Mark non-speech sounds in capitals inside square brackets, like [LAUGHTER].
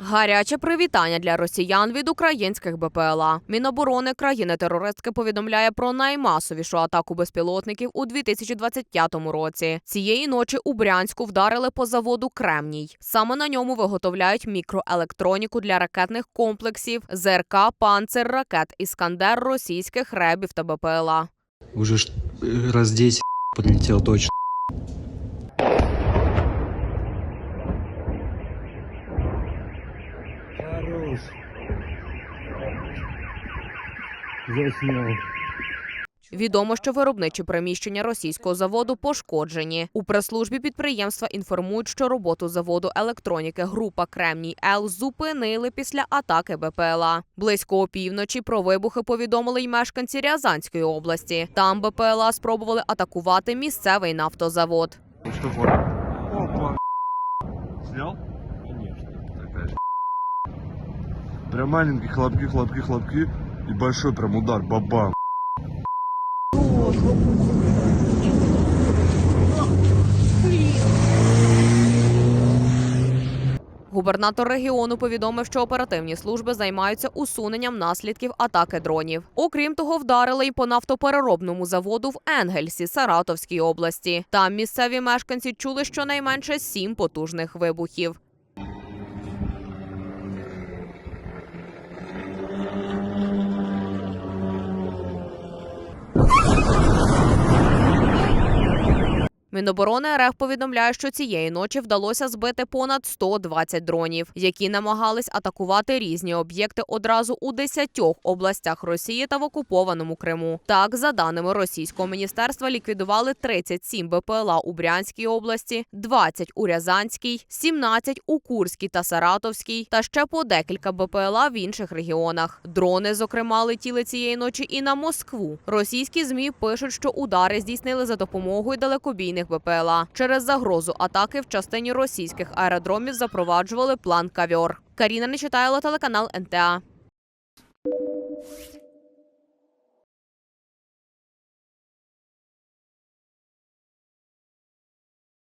Гаряче привітання для росіян від українських БПЛА. Міноборони країни-терористки повідомляє про наймасовішу атаку безпілотників у 2025 році. Цієї ночі у Брянську вдарили по заводу Кремній. Саме на ньому виготовляють мікроелектроніку для ракетних комплексів ЗРК «Панцир», ракет Іскандер, російських ребів та БПЛА. Уже ж, э, раз 10 [LAUGHS] подлетел точно. Хорош. Заснял. Відомо, що виробничі приміщення російського заводу пошкоджені. У прес-службі підприємства інформують, що роботу заводу електроніки група Кремній Л зупинили після атаки БПЛА. Близько опівночі про вибухи повідомили й мешканці Рязанської області. Там БПЛА спробували атакувати місцевий нафтозавод. Что фото? Прям маленькие хлопки, хлопки, хлопки. И большой прям удар. Бабам. Губернатор регіону повідомив, що оперативні служби займаються усуненням наслідків атаки дронів. Окрім того, вдарили й по нафтопереробному заводу в Енгельсі, Саратовській області. Там місцеві мешканці чули щонайменше сім потужних вибухів. Міноборони РФ повідомляє, що цієї ночі вдалося збити понад 120 дронів, які намагались атакувати різні об'єкти одразу у 10 областях Росії та в окупованому Криму. Так, за даними російського міністерства, ліквідували 37 БПЛА у Брянській області, 20 у Рязанській, 17 у Курській та Саратовській, та ще по декілька БПЛА в інших регіонах. Дрони, зокрема, летіли цієї ночі і на Москву. Російські змі пишуть, що удари здійснили за допомогою далекобійних БПЛА. Через загрозу атаки в частині російських аеродромів запроваджували план Кавьор. Каріна не читала телеканал НТА.